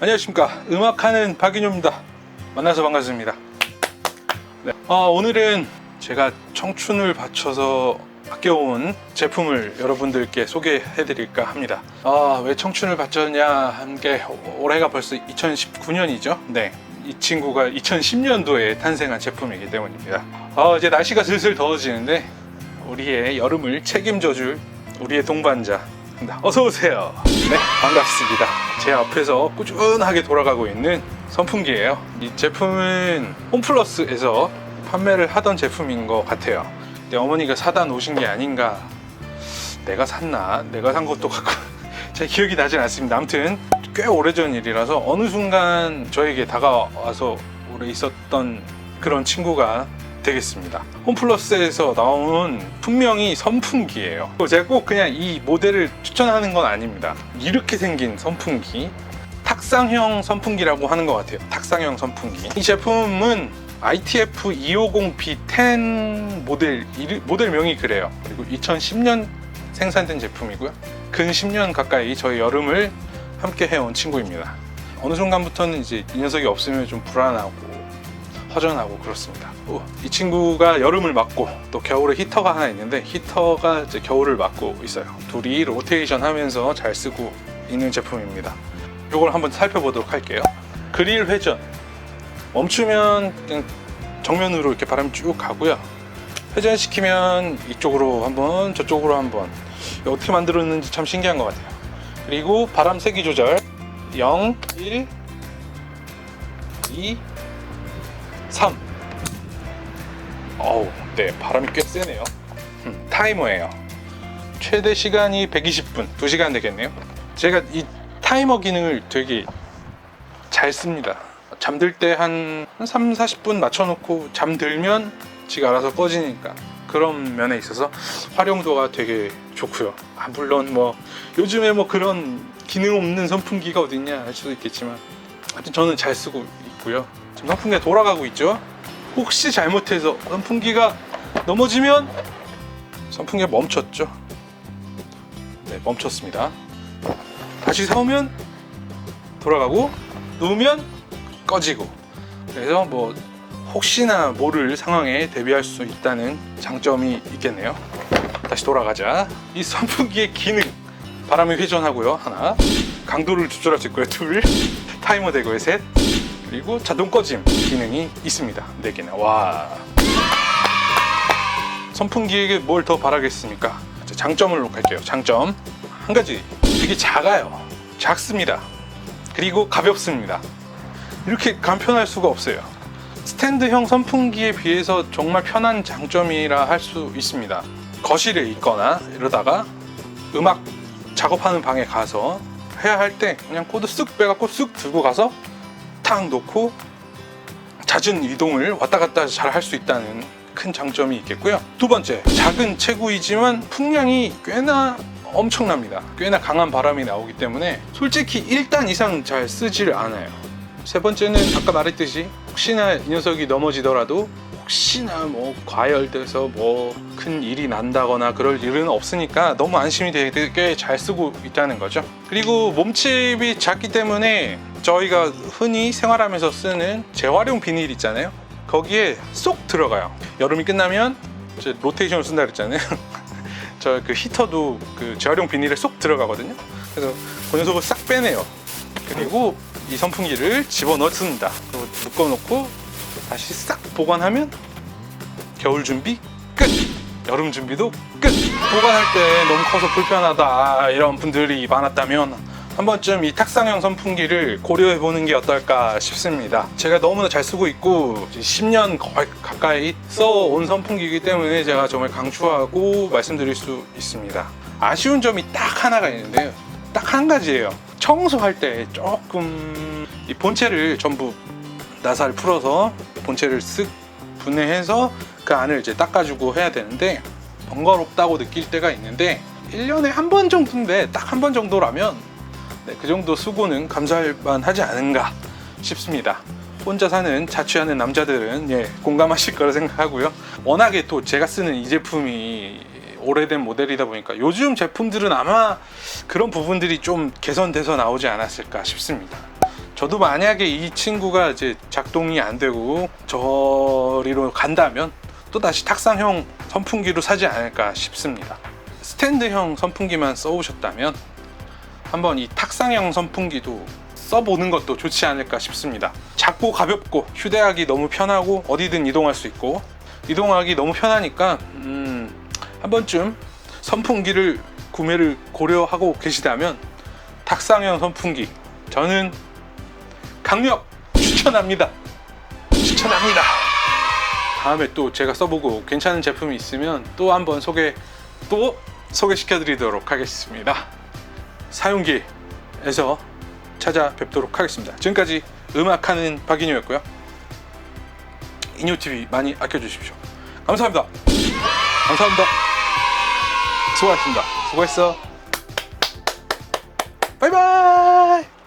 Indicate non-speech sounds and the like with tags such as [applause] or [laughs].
안녕하십니까. 음악하는 박인효입니다. 만나서 반갑습니다. 네. 아, 오늘은 제가 청춘을 바쳐서 아껴온 제품을 여러분들께 소개해 드릴까 합니다. 아, 왜 청춘을 바쳤냐 한게 올해가 벌써 2019년이죠? 네. 이 친구가 2010년도에 탄생한 제품이기 때문입니다. 아, 이제 날씨가 슬슬 더워지는데 우리의 여름을 책임져 줄 우리의 동반자 어서 오세요. 네, 반갑습니다. 제 앞에서 꾸준하게 돌아가고 있는 선풍기예요. 이 제품은 홈플러스에서 판매를 하던 제품인 것 같아요. 근데 어머니가 사다 놓으신 게 아닌가. 내가 샀나? 내가 산 것도 같고 [laughs] 제 기억이 나진 않습니다. 아무튼 꽤 오래전 일이라서 어느 순간 저에게 다가와서 오래 있었던 그런 친구가 되겠습니다. 홈플러스에서 나온 분명히 선풍기예요. 제가 꼭 그냥 이 모델을 추천하는 건 아닙니다. 이렇게 생긴 선풍기. 탁상형 선풍기라고 하는 것 같아요. 탁상형 선풍기. 이 제품은 ITF 250B10 모델 모델명이 그래요. 그리고 2010년 생산된 제품이고요. 근 10년 가까이 저희 여름을 함께 해온 친구입니다. 어느 순간부터는 이제 이 녀석이 없으면 좀 불안하고 허전하고 그렇습니다. 오, 이 친구가 여름을 맞고 또 겨울에 히터가 하나 있는데 히터가 이제 겨울을 맞고 있어요. 둘이 로테이션 하면서 잘 쓰고 있는 제품입니다. 이걸 한번 살펴보도록 할게요. 그릴 회전 멈추면 정면으로 이렇게 바람이 쭉 가고요. 회전시키면 이쪽으로 한번 저쪽으로 한번 어떻게 만들었는지 참 신기한 것 같아요. 그리고 바람 세기 조절 0, 1, 2, 3. 어우, 네, 바람이 꽤 세네요. 음, 타이머예요. 최대 시간이 120분, 2시간 되겠네요. 제가 이 타이머 기능을 되게 잘 씁니다. 잠들 때 한 3, 40분 맞춰놓고 잠들면 지가 알아서 꺼지니까 그런 면에 있어서 활용도가 되게 좋고요. 아, 물론 뭐 요즘에 뭐 그런 기능 없는 선풍기가 어딨냐 할 수도 있겠지만 하여튼 저는 잘 쓰고 있고요. 지금 선풍기가 돌아가고 있죠. 혹시 잘못해서 선풍기가 넘어지면 선풍기가 멈췄죠. 네, 멈췄습니다. 다시 사오면 돌아가고 놓으면 꺼지고 그래서 뭐 혹시나 모를 상황에 대비할 수 있다는 장점이 있겠네요. 다시 돌아가자. 이 선풍기의 기능 바람이 회전하고요 하나 강도를 조절할 수 있고요 둘 타이머 되고요 셋 그리고 자동 꺼짐 기능이 있습니다. 네 개나. 와. 선풍기에게 뭘 더 바라겠습니까? 자, 장점을 갈게요. 장점. 한 가지. 되게 작아요. 작습니다. 그리고 가볍습니다. 이렇게 간편할 수가 없어요. 스탠드형 선풍기에 비해서 정말 편한 장점이라 할 수 있습니다. 거실에 있거나 이러다가 음악 작업하는 방에 가서 해야 할 때 그냥 코드 쓱 빼갖고 쓱 들고 가서 탁 놓고 잦은 이동을 왔다 갔다 잘 할 수 있다는 큰 장점이 있겠고요. 두 번째, 작은 체구이지만 풍량이 꽤나 엄청납니다. 꽤나 강한 바람이 나오기 때문에 솔직히 1단 이상 잘 쓰지를 않아요. 세 번째는 아까 말했듯이 혹시나 이 녀석이 넘어지더라도 혹시나 뭐 과열돼서 뭐 큰 일이 난다거나 그럴 일은 없으니까 너무 안심이 되게 잘 쓰고 있다는 거죠. 그리고 몸집이 작기 때문에 저희가 흔히 생활하면서 쓰는 재활용 비닐 있잖아요. 거기에 쏙 들어가요. 여름이 끝나면 로테이션을 쓴다 그랬잖아요. [laughs] 저 그 히터도 그 재활용 비닐에 쏙 들어가거든요. 그래서 그 녀석을 싹 빼내요. 그리고 이 선풍기를 집어 넣습니다. 그리고 묶어놓고 다시 싹 보관하면 겨울 준비 끝. 여름 준비도 끝. 보관할 때 너무 커서 불편하다 이런 분들이 많았다면 한 번쯤 이 탁상형 선풍기를 고려해 보는 게 어떨까 싶습니다. 제가 너무나 잘 쓰고 있고 10년 거의 가까이 써온 선풍기이기 때문에 제가 정말 강추하고 말씀드릴 수 있습니다. 아쉬운 점이 딱 하나가 있는데요. 딱 한 가지예요. 청소할 때 조금 이 본체를 전부 나사를 풀어서 본체를 쓱 분해해서 그 안을 이제 닦아주고 해야 되는데 번거롭다고 느낄 때가 있는데 1년에 한 번 정도인데 딱 한 번 정도라면 네, 그 정도 수고는 감사할 만하지 않은가 싶습니다. 혼자 사는 자취하는 남자들은 예, 공감하실 거라 생각하고요. 워낙에 또 제가 쓰는 이 제품이 오래된 모델이다 보니까 요즘 제품들은 아마 그런 부분들이 좀 개선돼서 나오지 않았을까 싶습니다. 저도 만약에 이 친구가 이제 작동이 안 되고 저리로 간다면 또 다시 탁상형 선풍기로 사지 않을까 싶습니다. 스탠드형 선풍기만 써오셨다면 한번 이 탁상형 선풍기도 써보는 것도 좋지 않을까 싶습니다. 작고 가볍고 휴대하기 너무 편하고 어디든 이동할 수 있고 이동하기 너무 편하니까 음, 한 번쯤 선풍기를 구매를 고려하고 계시다면 탁상형 선풍기 저는 강력 추천합니다. 추천합니다. 다음에 또 제가 써보고 괜찮은 제품이 있으면 또 한번 소개 또 소개시켜 드리도록 하겠습니다. 사용기에서 찾아뵙도록 하겠습니다. 지금까지 음악하는 박인효였고요. 인효TV 많이 아껴주십시오. 감사합니다. 감사합니다. 수고하셨습니다. 수고했어. 바이바이.